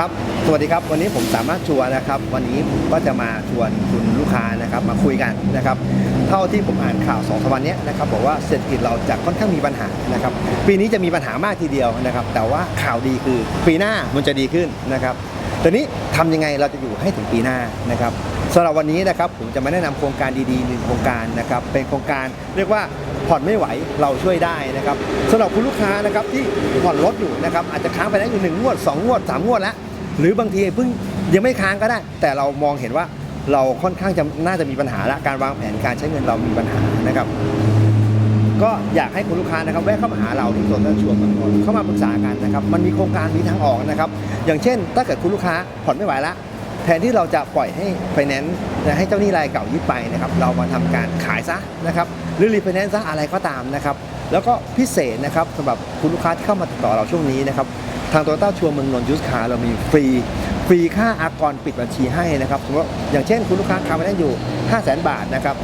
ครับ สวัสดีครับ วันนี้ผมสามารถชวนนะครับ วันนี้ก็จะมาชวนคุณลูกค้านะครับมาคุยกันนะครับ เท่าที่ผมอ่านข่าวสองสามวันนี้นะครับบอกว่าเศรษฐกิจเราจะค่อนข้างมีปัญหานะครับ ปีนี้จะมีปัญหามากทีเดียวนะครับ แต่ว่าข่าวดีคือปีหน้ามันจะดีขึ้นนะครับต่นี้ทำยังไงเราจะอยู่ให้ถึงปีหน้านะครับสำหรับวันนี้นะครับผมจะมาแนะนำโครงการดีๆหนึ่งโครงการนะครับเป็นโครงการเรียกว่า ผ่อนไม่ไหวเราช่วยได้นะครับสำหรับคุณลูกค้านะครับที่ผ่อนรถอยู่นะครับอาจจะค้างไปแล้วอยู่หนึ่งงวดสองงวดสามงวดแล้วหรือบางทีเพิ่งยังไม่ค้างก็ได้ แต่เรามองเห็นว่าเราค่อนข้างจะน่าจะมีปัญหาละการวางแผนการใช้เงินเรามีปัญหานะครับ ก็อยากให้คุณลูกค้านะครับแวะเข้ามาหาเราที่สวนสาธารณชวนบางคนเข้ามาปรึกษากันนะครับ มันมีโครงการมีทางออกนะครับ อย่างเช่น ถ้าเกิดคุณลูกค้าผ่อนไม่ไหวละ แทนที่เราจะปล่อยให้ไฟแนนซ์ให้เจ้าหนี้รายเก่ายึดไปนะครับเรามาทำการขายซะนะครับหรือรีไฟแนนซ์ซะอะไรก็ตามนะครับแล้วก็พิเศษนะครับสำหรับคุณลูกค้าที่เข้ามาติดต่อเราช่วงนี้นะครับทางโตโยต้าชัวร์เมืองนนท์ยูสคาเรามีฟรีฟรีค่าอากรปิดบัญชีให้นะครับสมมติอย่างเช่นคุณลูกค้าค้างไว้ได้อยู่ 5 0 0 0 0 0 บาทนะครับ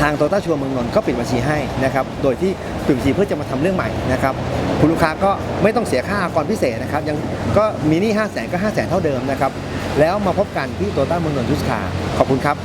ทางโตต้าชัวร์เมืองนนท์ก็ปิดบัญชีให้นะครับ โดยที่ปิดบัญชีเพื่อจะมาทำเรื่องใหม่นะครับ คุณลูกค้าก็ไม่ต้องเสียค่าอากรพิเศษนะครับ ยังก็มีหนี้ห้าแสนก็ห้าแสนเท่าเดิมนะครับ แล้วมาพบกันที่โตต้าเมืองนนท์ยุสคาขอบคุณครับ